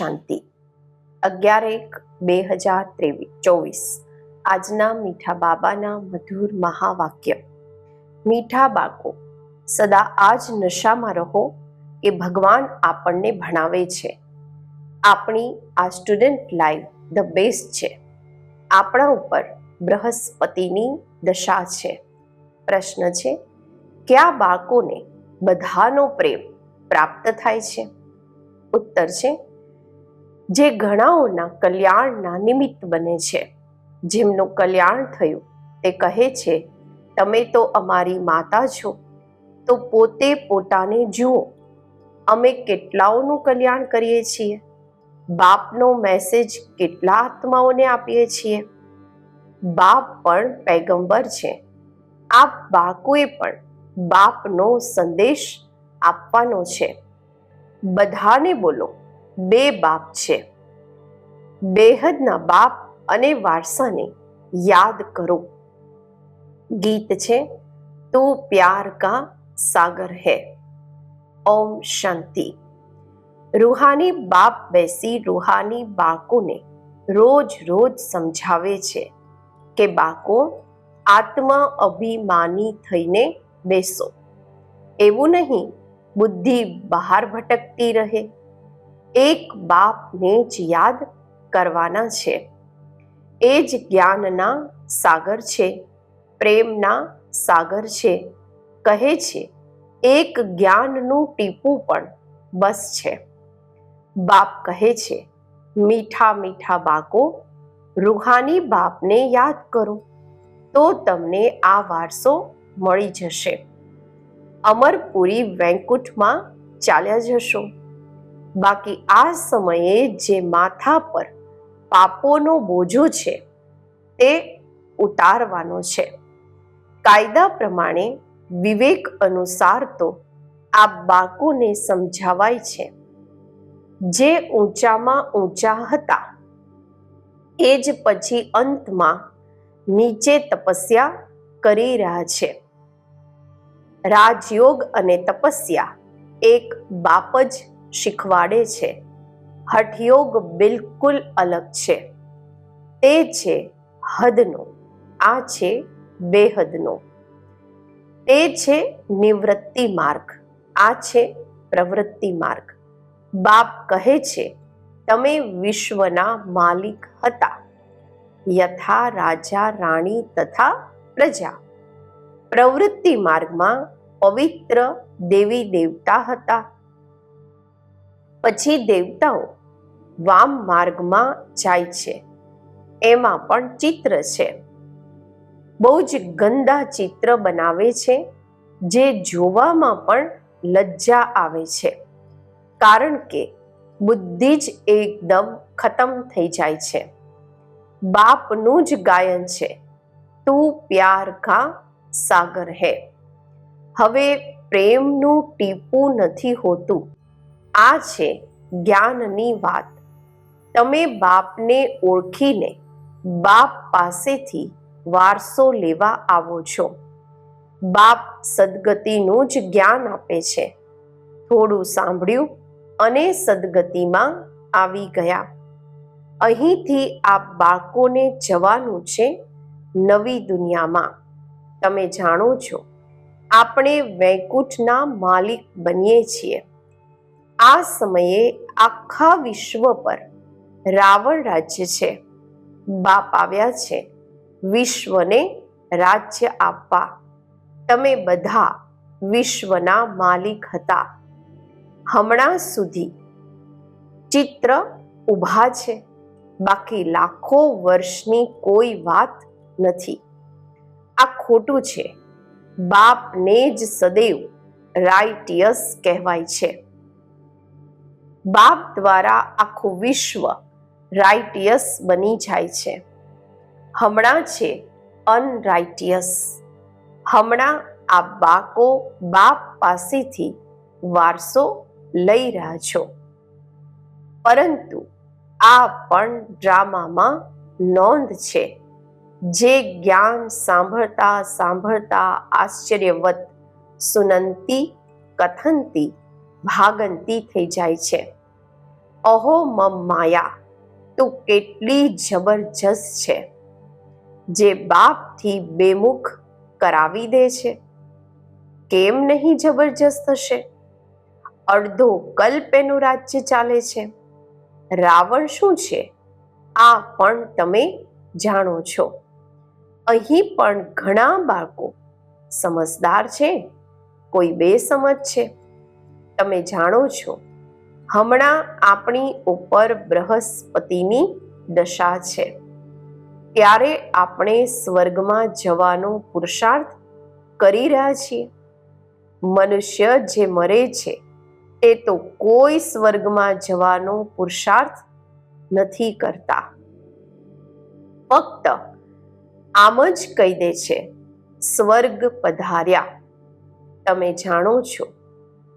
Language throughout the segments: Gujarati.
શાંતિ. અગિયાર એક બે હજાર ત્રેવીસ ચોવીસ. આજના મીઠા બાબાના મધુર મહાવાક્ય. મીઠા બાળકો, સદા આજ નશામાં રહો, એ ભગવાન આપણને ભણાવે છે. આપણી આ સ્ટુડન્ટ લાઈફ ધ બેસ્ટ છે. આપણા ઉપર બૃહસ્પતિની દશા છે. પ્રશ્ન છે, કયા બાળકોને બધાનો પ્રેમ પ્રાપ્ત થાય છે? ઉત્તર છે જે ઘણાઓના કલ્યાણના નિમિત્ત બને છે. જેમનું કલ્યાણ થયું, તે કહે છે, તમે તો અમારી માતા છો, તો પોતે પોતાને જુઓ, અમે કેટલાઓનું કલ્યાણ કરીએ છીએ? બાપનો મેસેજ કેટલા આત્માઓને આપીએ છીએ? બાપ પણ પૈગંબર છે. આ બાળકોએ પણ બાપનો સંદેશ આપવાનો છે. બધાને બોલો, બે બાપ છે. બેહદના બાપ અને વારસાને યાદ કરો. ગીત છે, તું પ્યાર કા સાગર હે. ઓમ શાંતિ. રૂહાની બાપ બેસી રૂહાની બાળકોને રોજ રોજ સમજાવે છે કે, બાળકો, આત્મા અભિમાની થઈને બેસો. એવું નહીં, બુદ્ધિ બહાર ભટકતી રહે. એક બાપને જ યાદ કરવાના છે. એ જ જ્ઞાનના સાગર છે, પ્રેમના સાગર છે, કહે છે, એક જ્ઞાનનું ટીપું પણ બસ છે. બાપ કહે છે, મીઠા મીઠા બાકો રૂહાની બાપને યાદ કરો, તો તમને આ વારસો મળી જશે. અમરપુરી વૈકુંઠમાં ચાલ્યા જશો. બાકી આ સમયે જે માથા પર પાપોનો બોજો છે તે ઉતારવાનો છે. કાયદા પ્રમાણે વિવેક અનુસાર તો આ બાકુને સમજાવાય છે. જે ઊંચામાં ઊંચા હતા, એ જ પછી અંતમાં નીચે તપસ્યા કરી રહ્યા છે. રાજયોગ અને તપસ્યા એક બાપ જ શીખવાડે છે. હઠયોગ બિલકુલ અલગ છે. તે છે હદનો, આ છે બેહદનો. તે છે નિવૃત્તિ માર્ગ, આ છે પ્રવૃત્તિ માર્ગ. બાપ કહે છે, તમે વિશ્વના માલિક હતા. યથા રાજા, રાણી તથા પ્રજા. પ્રવૃત્તિ માર્ગમાં પવિત્ર દેવી દેવતા હતા. પછી દેવતાઓ વામ માર્ગમાં જાય છે. એમાં પણ ચિત્ર છે. બહુ જ ગંદા ચિત્ર બનાવે છે, જે જોવામાં પણ લજ્જા આવે છે. કારણ કે બુદ્ધિ જ એકદમ ખતમ થઈ જાય છે. બાપનું જ ગાયન છે, તું પ્યાર કા સાગર હે. હવે પ્રેમનું ટીપું નથી હોતું. આ છે જ્ઞાનની વાત. તમે બાપને ઓળખીને બાપ પાસેથી વારસો લેવા આવો છો. બાપ સદગતિનું જ જ્ઞાન આપે છે. થોડું સાંભળ્યું અને સદગતિમાં આવી ગયા. અહીંથી આ બાળકોને જવાનું છે નવી દુનિયામાં. તમે જાણો છો, આપણે વૈકુંઠના માલિક બનીએ છીએ. આ સમયે આખા વિશ્વ પર રાવણ રાજ્ય છે. બાપ આવ્યા છે. વિશ્વને રાજ્ય આપવા. તમે બધા વિશ્વના માલિક હતા. હમણાં સુધી ચિત્ર ઊભા છે. બાકી લાખો વર્ષની કોઈ વાત નથી. આ ખોટું છે. બાપને જ સદૈવ રાઇટિયસ કહેવાય છે. બાપ દ્વારા આખું વિશ્વ રાઇટિયસ બની જાય છે. હમણાં છે અનરાઇટિયસ હમણાં આ બાકો બાપ પાસેથી વારસો લઈ રહ્યા છો. પરંતુ આ પણ ડ્રામામાં નોંધ છે. જે જ્ઞાન સાંભળતા સાંભળતા આશ્ચર્યવત સુનંતી કથનતી ભાગંતી થઈ જાય છે. અહો, મમ માયા, તું કેટલી જબરજસ્ત છે, જે બાપથી બેમુખ કરાવી દે છે. કેમ નહીં જબરજસ્ત હશે? અડધો કલ્પ એનું રાજ્ય ચાલે છે. રાવણ શું છે? આ પણ તમે જાણો છો. અહીં પણ ઘણા બાળકો સમજદાર છે, કોઈ બેસમજ છે. તમે જાણો છો, હમણાં આપણી ઉપર બૃહસ્પતિની દશા છે. ત્યારે આપણે સ્વર્ગમાં જવાનો પુરુષાર્થ કરી રહ્યા છીએ. મનુષ્ય જે મરે છે એ તો કોઈ સ્વર્ગમાં જવાનો પુરુષાર્થ નથી કરતા. ફક્ત આમ જ કહી દે છે, સ્વર્ગ પધાર્યા. તમે જાણો છો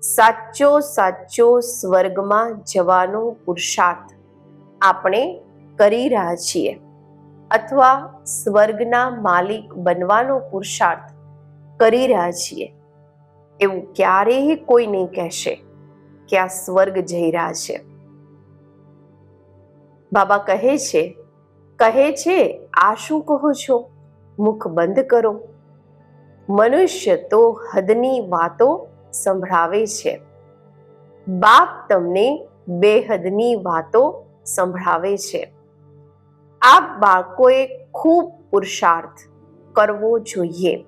સાચો સાચો સ્વર્ગમાં જવાનો પુરુષાર્થ આપણે કરી રહ્યા છીએ. અથવા સ્વર્ગના માલિક બનવાનો પુરુષાર્થ કરી રહ્યા છીએ. એવું ક્યારેય કોઈ નહીં કહેશે કે આ સ્વર્ગ જઈ રહ્યા છે. બાબા કહે છે કહે છે, આ શું કહો છો? મુખ બંધ કરો. મનુષ્ય તો હદની વાતો સંભળાવે છે. બાપ તમને બેહદની વાતો સંભળાવે છે. આ બાળકોએ ખૂબ પુરુષાર્થ કરવો જોઈએ.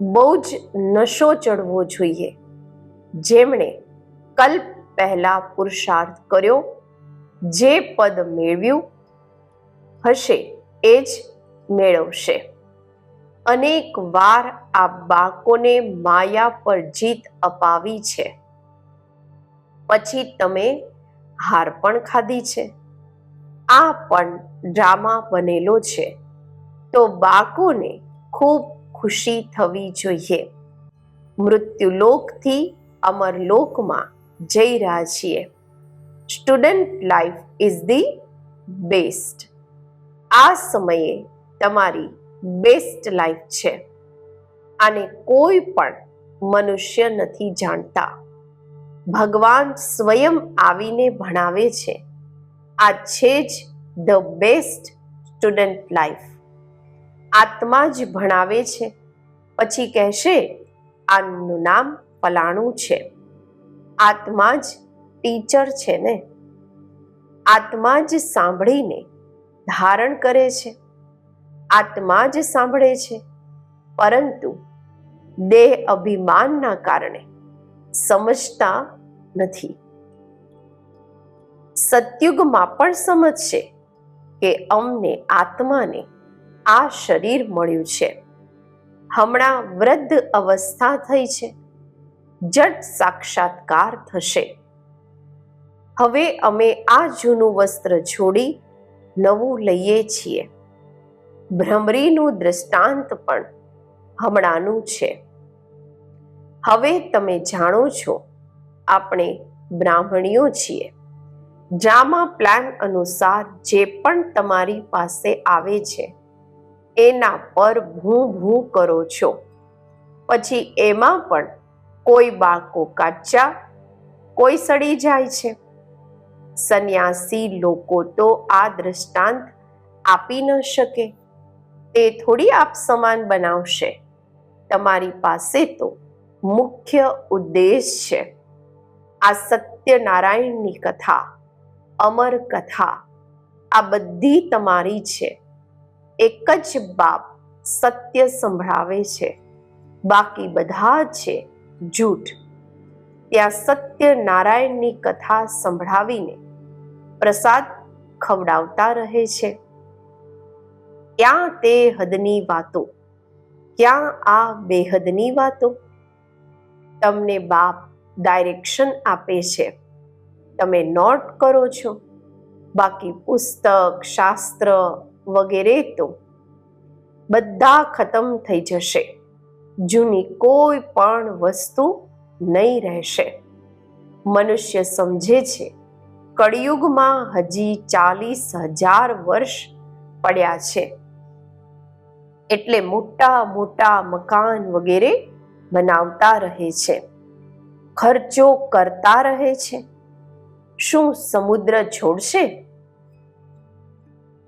બહુ જ નશો ચડવો જોઈએ. જેમણે કલ્પ પહેલા પુરુષાર્થ કર્યો, જે પદ મેળવ્યું હશે એ જ મેળવશે. અનેક વાર આ બાળકોને માયા પર જીત અપાવી છે. પછી તમે હાર પણ ખાધી છે. આ પણ ડ્રામા બનેલો છે. તો બાળકોને ખૂબ ખુશી થવી જોઈએ. મૃત્યુલોકથી અમરલોકમાં જઈ રહ્યા છીએ. Student life is the best. આ સમયે તમારી બેસ્ટ લાઈફ છે. આને કોઈ પણ મનુષ્ય નથી જાણતા. ભગવાન સ્વયં આવીને ભણાવે છે. આ છે જ ધ બેસ્ટ સ્ટુડન્ટ લાઈફ. આત્મા જ ભણાવે છે. પછી કહેશે, આનું નામ ફલાણું છે. આત્મા જ ટીચર છે ને? આત્મા જ સાંભળીને ધારણ કરે છે. આત્મા જ સાંભળે છે. પરંતુ દેહ અભિમાનના કારણે સમજતા નથી. સતયુગમાં પણ સમજશે કે અમને આત્માને આ શરીર મળ્યું છે. હમણાં વૃદ્ધ અવસ્થા થઈ છે. જટ સાક્ષાત્કાર થશે. હવે અમે આ જૂનું વસ્ત્ર છોડી નવું લઈએ છીએ. ભ્રમરીનું દ્રષ્ટાંત પણ હમણાંનું છે. હવે તમે જાણો છો, આપણે બ્રાહ્મણીઓ છીએ. ડ્રામા પ્લાન અનુસાર જે પણ તમારી પાસે આવે છે, એના પર ભૂ ભૂ કરો છો. પછી એમાં પણ કોઈ બાળકો કાચા, કોઈ સડી જાય છે. સંન્યાસી લોકો તો આ દ્રષ્ટાંત આપી ન શકે. તે થોડી આપ સમાન બનાવશે. તમારી પાસે તો મુખ્ય ઉદ્દેશ છે. આ સત્યનારાયણની કથા, અમર કથા, આ બધી તમારી છે. એક જ બાપ સત્ય સંભળાવે છે. બાકી બધા છે જૂઠ. ત્યાં સત્ય નારાયણની કથા સંભળાવીને પ્રસાદ ખવડાવતા રહે છે. ક્યાં તે હદની વાતો? ક્યાં આ બેહદની વાતો? તમને બાપ ડાયરેક્શન આપે છે. તમે નોટ કરો છો. બાકી પુસ્તક, શાસ્ત્ર વગેરે તો બધા ખતમ થઈ જશે. જૂની કોઈ પણ વસ્તુ નહીં રહેશે. મનુષ્ય સમજે છે, કળિયુગમાં હજી ચાલીસ હજાર વર્ષ પડ્યા છે. એટલે મોટા મોટા મકાન વગેરે બનાવતા રહે છે. ખર્ચો કરતા રહે છે. શું સમુદ્ર છોડશે?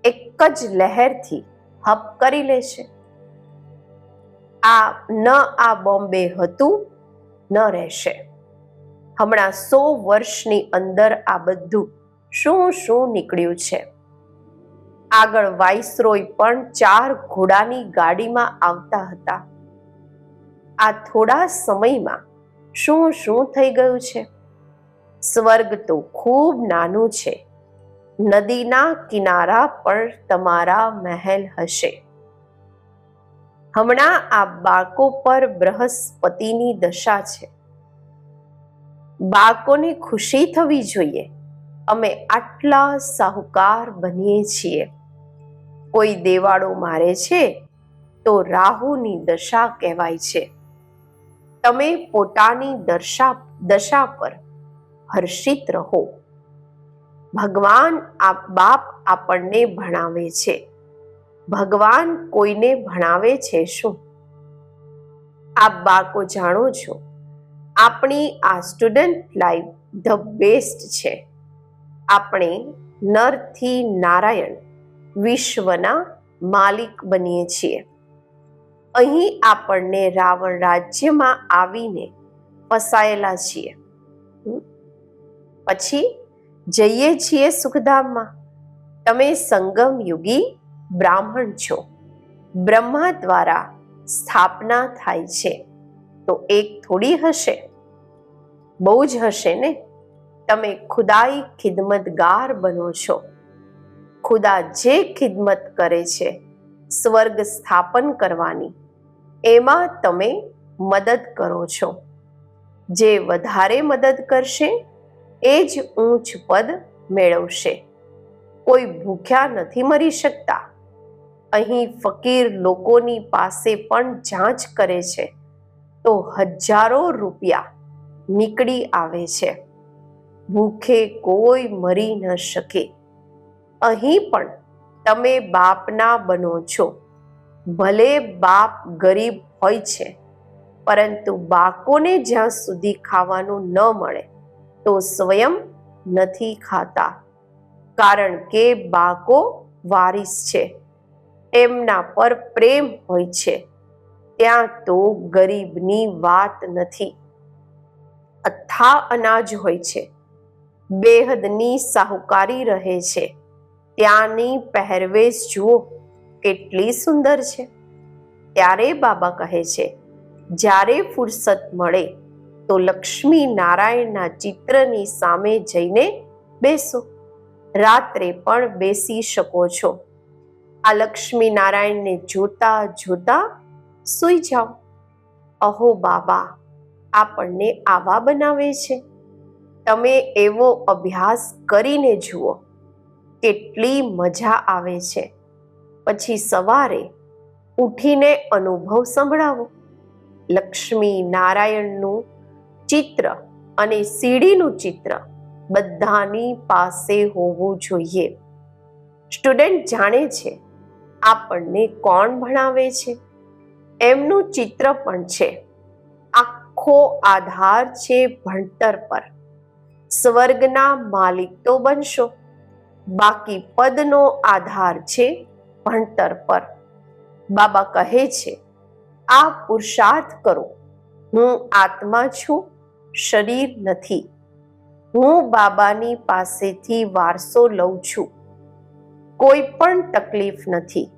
એક જ લહેરથી હપ કરી લેશે. આ ન આ બોમ્બે હતું, ન રહેશે. હમણાં સો વર્ષની અંદર આ બધું શું શું નીકળ્યું છે? આગળ વાઇસરોય પણ ચાર ઘોડાની ગાડીમાં આવતા હતા. આ થોડા સમયમાં શું શું થઈ ગયું છે? સ્વર્ગ તો ખૂબ નાનું છે. નદીના કિનારા પર તમારા મહેલ હશે. હમણાં આ બાળકો પર બૃહસ્પતિની દશા છે. બાળકોને ખુશી થવી જોઈએ. અમે આટલા સાહુકાર બનીએ છીએ. કોઈ દેવાળો મારે છે, તો રાહુની દશા કહેવાય છે. તમે પોતાની દર્શા દશા પર હર્ષિત રહો. ભગવાન આ બાપ આપણને ભણાવે છે. ભગવાન કોઈને ભણાવે છે શું? આપ બાળકો જાણો છો, આપણી આ સ્ટુડન્ટ લાઈફ ધ બેસ્ટ છે. આપણે નરથી નારાયણ વિશ્વના માલિક બનીએ છીએ. અહીં આપણને રાવણ રાજ્યમાં આવીને ફસાયેલા છીએ. પછી જઈએ છીએ સુખધામમાં. તમે સંગમ યુગી બ્રાહ્મણ છો. બ્રહ્મા દ્વારા સ્થાપના થાય છે. તો એક થોડી હશે. બહુ જ હશે ને? તમે ખુદાઈ ખિદમતગાર બનો છો. ખુદા જે ખિદમત કરે છે, સ્વર્ગ સ્થાપન કરવાની, એમાં તમે મદદ કરો છો. જે વધારે મદદ કરશે, એ જ ઊંચ પદ મેળવશે. કોઈ ભૂખ્યા નથી મરી શકતા. અહીં ફકીર લોકોની પાસે પણ જાંચ કરે છે, તો હજારો રૂપિયા નીકળી આવે છે. ભૂખે કોઈ મરી ન શકે. અહીં પણ તમે બાપના બનો છો. ભલે બાપ ગરીબ હોય છે, પરંતુ બાકોને જ્યાં સુધી ખાવાનું ન મળે, તો સ્વયં નથી ખાતા. કારણ કે બાકો વારિસ છે, એમના પર પ્રેમ હોય છે, ત્યાં તો ગરીબની વાત નથી. અથા અનાજ હોય છે, બેહદની સાહુકારી રહે છે. ત્યાંની પહેરવેશ જુઓ, કેટલી સુંદર છે. ત્યારે બાબા કહે છે, જ્યારે ફુરસત મળે, તો લક્ષ્મી નારાયણના ચિત્રની સામે જઈને બેસો. રાત્રે પણ બેસી શકો છો. આ લક્ષ્મી નારાયણને જોતા જોતા સૂઈ જાઓ. અહો બાબા, આપણને આવા બનાવે છે. તમે એવો અભ્યાસ કરીને જુઓ. કેટલી મજા આવે છે. પછી સવારે ઉઠીને અનુભવ સંભળાવો. લક્ષ્મી નારાયણનું ચિત્ર અને સીડીનું ચિત્ર બધાની પાસે હોવું જોઈએ. સ્ટુડન્ટ જાણે છે આપણને કોણ ભણાવે છે? એમનું ચિત્ર પણ છે. આખો આધાર છે ભણતર પર. સ્વર્ગના માલિક તો બનશો. બાકી પદનો આધાર છે ભણતર પર. બાબા કહે છે, આ પુરુષાર્થ કરો. હું આત્મા છું, શરીર નથી. હું બાબાની પાસેથી વારસો લઉં છું. કોઈ પણ તકલીફ નથી.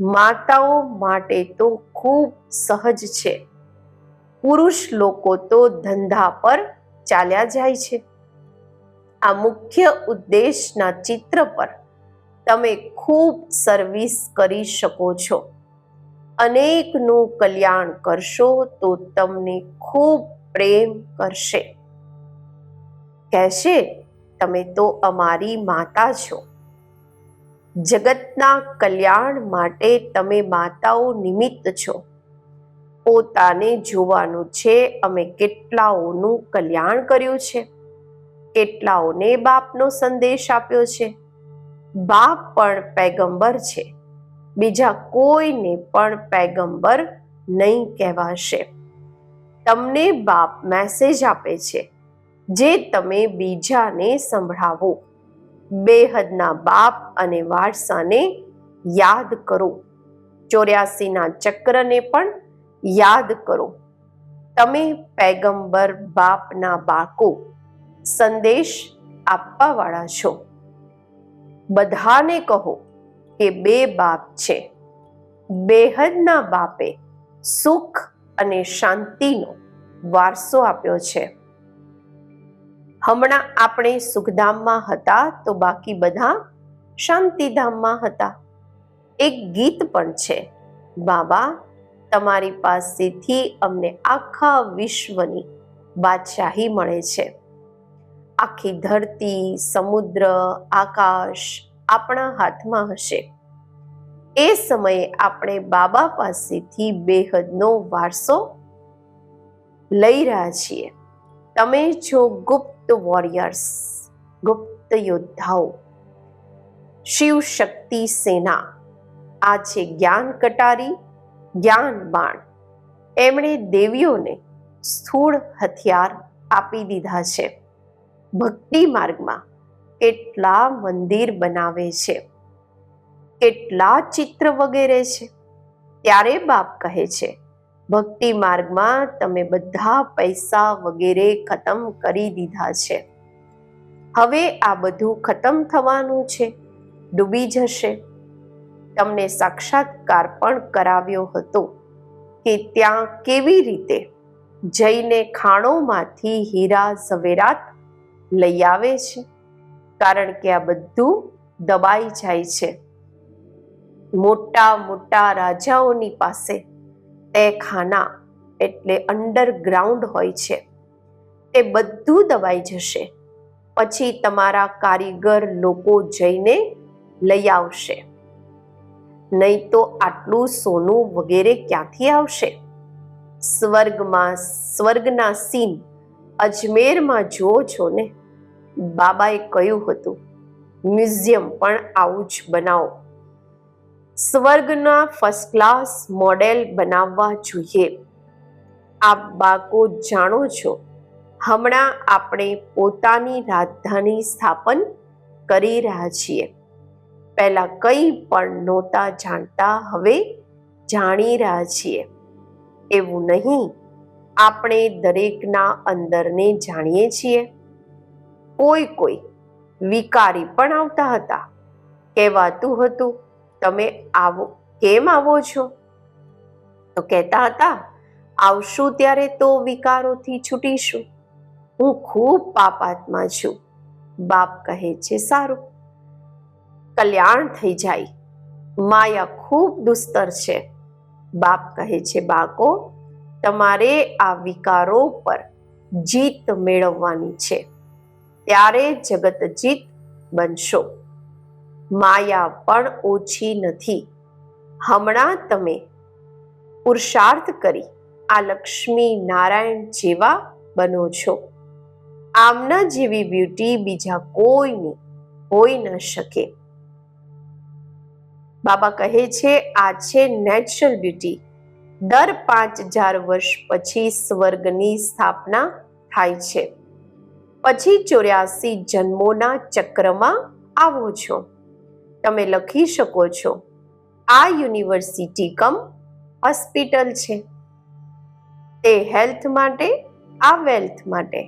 માતાઓ માટે તો ખૂબ સહજ છે. પુરુષ લોકો તો ધંધા પર ચાલ્યા જાય છે. આ મુખ્ય ઉદ્દેશના ચિત્ર પર તમે ખૂબ સર્વિસ કરી શકો છો. અનેકનું કલ્યાણ કરશો તો તમને ખૂબ પ્રેમ કરશે. કહેશે, તમે તો અમારી માતા છો. જગતના કલ્યાણ માટે તમે માતાઓ નિમિત્ત છો. પોતાને જોવાનું છે, અમે કેટલાઓનું કલ્યાણ કર્યું છે. કેટલાઓને બાપનો સંદેશ આપ્યો છે. બાપ પણ પેગંબર છે. બીજા કોઈને પણ પેગંબર નહીં કહેવાશે. તમને બાપ મેસેજ આપે છે. જે તમે બીજાને સંભળાવો. બેહદના બાપ અને વારસાને યાદ કરો. ચોર્યાસીના ચક્રને પણ યાદ કરો. તમે પૈગંબર બાપના બાળકો સંદેશ આપવાવાળા છો. બધાને કહો કે બે બાપ છે. બેહદના બાપે સુખ અને શાંતિનો વારસો આપ્યો છે. હમણાં આપણે સુખધામમાં હતા તો બાકી બધા શાંતિધામમાં હતા. એક ગીત પણ છે, બાબા, તમારી પાસેથી અમને આખા વિશ્વની બાદશાહી મળે છે. આખી ધરતી, સમુદ્ર, આકાશ આપણા હાથમાં હશે. એ સમયે આપણે બાબા પાસેથી બેહદનો વારસો લઈ રહ્યા છીએ. તમે છો ગુપ્ત વોરિયર્સ ગુપ્ત યોદ્ધાઓ, શિવ શક્તિ સેના, આ છે જ્ઞાન કટારી, જ્ઞાન બાણ, એમણે દેવીઓને સ્થૂળ હથિયાર આપી દીધા છે. ભક્તિ માર્ગમાં કેટલા મંદિર બનાવે છે, કેટલા ચિત્ર વગેરે છે. ત્યારે બાપ કહે છે, ભક્તિ માર્ગમાં તમે બધા પૈસા વગેરે ખતમ કરી દીધા છે. હવે આ બધું ખતમ થવાનું છે, ડૂબી જશે. તમને સાક્ષાત્કાર પણ કરાવ્યો હતો કે ત્યાં કેવી રીતે જઈને ખાણોમાંથી હીરા ઝવેરાત લઈ આવે છે. કારણ કે આ બધું દબાઈ જાય છે. મોટા મોટા રાજાઓની પાસે તે ખાના એટલે અંડરગ્રાઉન્ડ હોય છે. તે બધું દબાઈ જશે. પછી તમારા કારીગર લોકો જઈને લઈ આવશે. નહીં તો આટલું સોનું વગેરે ક્યાંથી આવશે? સ્વર્ગમાં, સ્વર્ગના સીન અજમેરમાં જુઓ છો ને. બાબાએ કહ્યું હતું, મ્યુઝિયમ પણ આવું જ બનાવો. સ્વર્ગના ફર્સ્ટ ક્લાસ મોડેલ બનાવવા જોઈએ. આપ બાકો જાણો છો, હમણાં આપણે પોતાની રાજધાની સ્થાપન કરી રહ્યા છીએ. પહેલાં કંઈ પણ નહોતા જાણતા, હવે જાણી રહ્યા છીએ. એવું નહીં, આપણે દરેકના અંદરને જાણીએ છીએ. કોઈ કોઈ વિકારી પણ આવતા હતા. કહેવાતું હતું, તમે આવો, કેમ આવો છો? તો કહેતા હતા, આવશું ત્યારે તો વિકારોથી છૂટીશું. હું ખૂબ પાપાત્મા છું. બાપ કહે છે, સારું, કલ્યાણ થઈ જાય. માયા ખૂબ દુસ્તર છે. બાપ કહે છે બાકો તમારે આ વિકારો પર જીત મેળવવાની છે. ત્યારે જગતજીત બનશો. માયા પણ ઓછી નથી. હમણાં તમે પુરુષાર્થ કરી આ લક્ષ્મી નારાયણ જેવા બનો છો. આમના જેવી બ્યુટી બીજા કોઈની હોઈ ન શકે. બાબા કહે છે, આ છે નેચરલ બ્યુટી દર પાંચ હજાર વર્ષ પછી સ્વર્ગની સ્થાપના થાય છે. પછી ચોર્યાસી જન્મોના ચક્રમાં આવો છો. તમે લખી શકો છો, આ યુનિવર્સિટી કમ હોસ્પિટલ છે. તે હેલ્થ માટે, આ વેલ્થ માટે.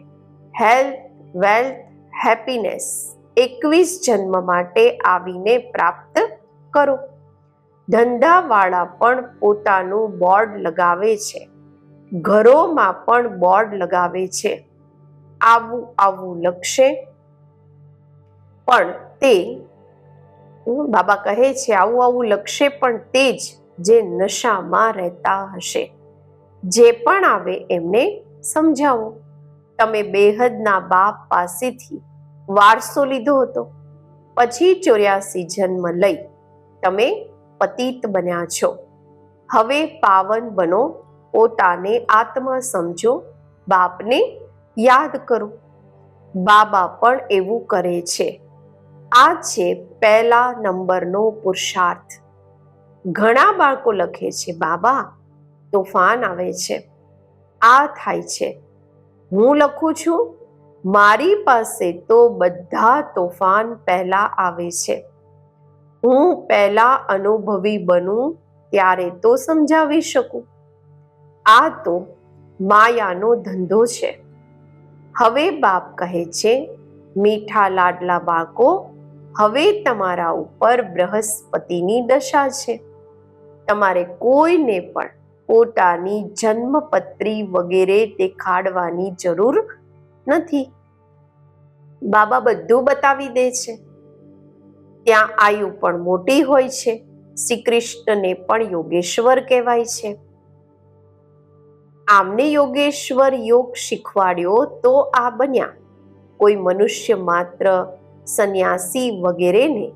હેલ્થ, વેલ્થ, હેપીનેસ, એકવીસ જન્મ માટે આવીને પ્રાપ્ત કરો. ધંધાવાળા પણ પોતાનું બોર્ડ લગાવે છે. ઘરોમાં પણ બોર્ડ લગાવે છે. આવું આવું લખશે. પણ તે બાબા કહે છે આવું આવું લખશે પણ તે જ જે નશામાં રહેતા હશે. જે પણ આવે એમને સમજાવો. તમે બેહદના બાપ પાસેથી વારસો લીધો હતો. પછી ચોર્યાસી જન્મ લઈ તમે પતિત બન્યા છો. હવે પાવન બનો પોતાને આત્મા સમજો. બાપને યાદ કરો, બાબા પણ એવું કરે છે. આ છે પહેલા નંબરનો પુરુષાર્થ. ઘણા બાળકો લખે છે, બાબા, તોફાન આવે છે. આ થાય છે. હું લખું છું, મારી પાસે તો બધા તોફાન પહેલા આવે છે. હું પહેલા અનુભવી બનું ત્યારે તો સમજાવી શકું. આ તો માયાનો ધંધો છે. હવે બાપ કહે છે, મીઠા લાડલા બાળકો, હવે તમારા ઉપર બૃહસ્પતિની દશા છે. તમારે કોઈને પણ પોતાની જન્મપત્રી વગેરે દેખાડવાની જરૂર નથી. બાબા બધું બતાવી દે છે. ત્યાં આયુ પણ મોટી હોય છે. શ્રી કૃષ્ણને પણ યોગેશ્વર કહેવાય છે. આમને યોગેશ્વર યોગ શીખવાડ્યો તો આ બન્યા. કોઈ મનુષ્ય માત્ર સંન્યાસી વગેરેને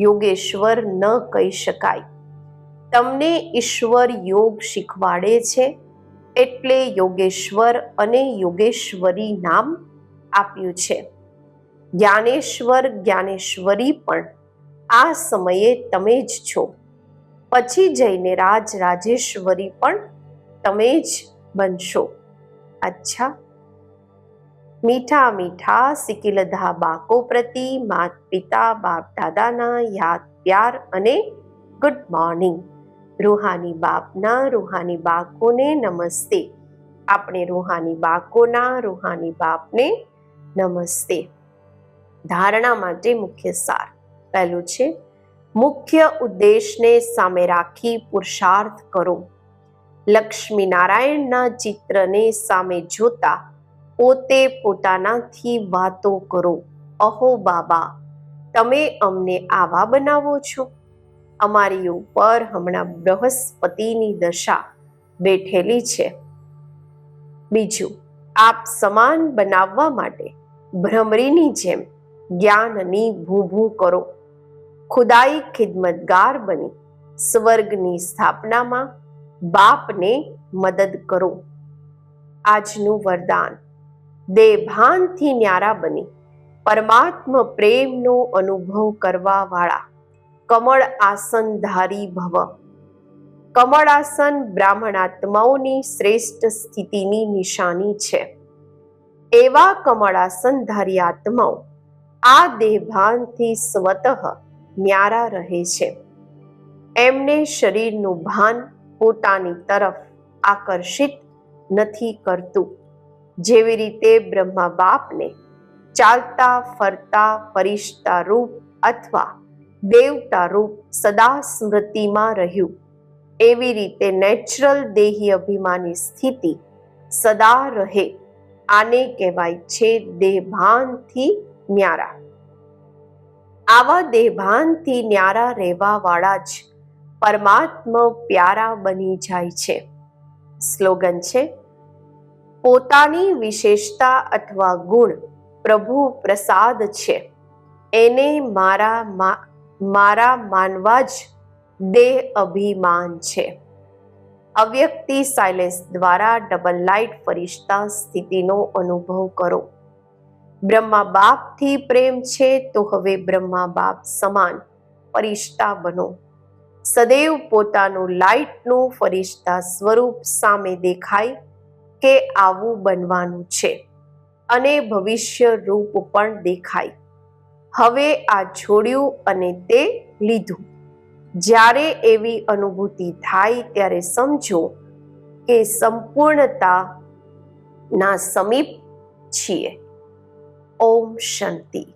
યોગેશ્વર ન કહી શકાય. તમને ઈશ્વર યોગ શીખવાડે છે એટલે યોગેશ્વર અને યોગેશ્વરી નામ આપ્યું છે. જ્ઞાનેશ્વર, જ્ઞાનેશ્વરી પણ આ સમયે તમે જ છો. પછી જઈને રાજ રાજેશ્વરી પણ તમે જ બનશો. અચ્છા. મીઠા મીઠા સિકિલધા બાકો પ્રતિ માત પિતા બાપ દાદાના યાદ પ્યાર અને ગુડ મોર્નિંગ રૂહાની બાપના રૂહાની બાકોને નમસ્તે. આપણે રૂહાની બાકોના રૂહાની બાપને નમસ્તે. ધારણા માટે મુખ્ય સાર. પહેલું છે, મુખ્ય ઉદ્દેશને સામે રાખી પુરુષાર્થ કરો. લક્ષ્મી નારાયણના ચિત્રને સામે જોતા પોતે પોતાનાથી વાતો કરો. અહો બાબા, તમે અમને આવા બનાવો છો? અમારી ઉપર હમણાં બૃહસ્પતિની દશા બેઠેલી છે. બીજું, આપ સમાન બનાવવા માટે ભ્રમરીની જેમ જ્ઞાનની ભૂભૂ કરો. ખુદાઈ ખિદમતગાર બની સ્વર્ગની સ્થાપનામાં બાપને મદદ કરો. આજનું વરદાન દેભાનથી ન્યારા બની. પરમાત્મ પ્રેમનો અનુભવ કરવા વાળા કમળ આસનધારી ભવ. કમળ આસન બ્રાહ્મણાત્માઓની શ્રેષ્ઠ સ્થિતિની નિશાની છે. એવા કમળાસનધારી આત્માઓ આ દેહભાનથી સ્વતઃ ન્યારા રહે છે. એમને શરીરનું ભાન પોતાની તરફ આકર્ષિત નથી કરતું. જેવી રીતે બ્રહ્મા બાપને ચાલતા ફરતા ફરિશ્તા રૂપ અથવા દેવતા રૂપ સદા સ્મૃતિમાં રહ્યું, એવી રીતે નેચરલ દેહી અભિમાની સ્થિતિ સદા રહે, આને કહેવાય છે દેહભાનથી ન્યારા. આવા દેહભાનથી ન્યારા રહેવાવાળા જ પરમાત્મ પ્યારા બની જાય છે. સ્લોગન છે, પોતાની વિશેષતા અથવા ગુણ પ્રભુ પ્રસાદ છે. એને મારા મારા માનવા જ દેહ અભિમાન છે. અવ્યક્તિ સાયલેન્સ દ્વારા ડબલ લાઇટ ફરિશ્તા સ્થિતિનો અનુભવ કરો. બ્રહ્મા બાપથી પ્રેમ છે તો હવે બ્રહ્મા બાપ સમાન ફરિશ્તા બનો. સદૈવ પોતાનું લાઇટનું ફરિશ્તા સ્વરૂપ સામે દેખાય કે આવું બનવાનું છે અને ભવિષ્ય રૂપ પણ દેખાય. હવે આ છોડ્યું અને તે લીધું. જ્યારે એવી અનુભૂતિ થાય ત્યારે સમજો કે સંપૂર્ણતા ના સમીપ છીએ. ઓમ શાંતિ.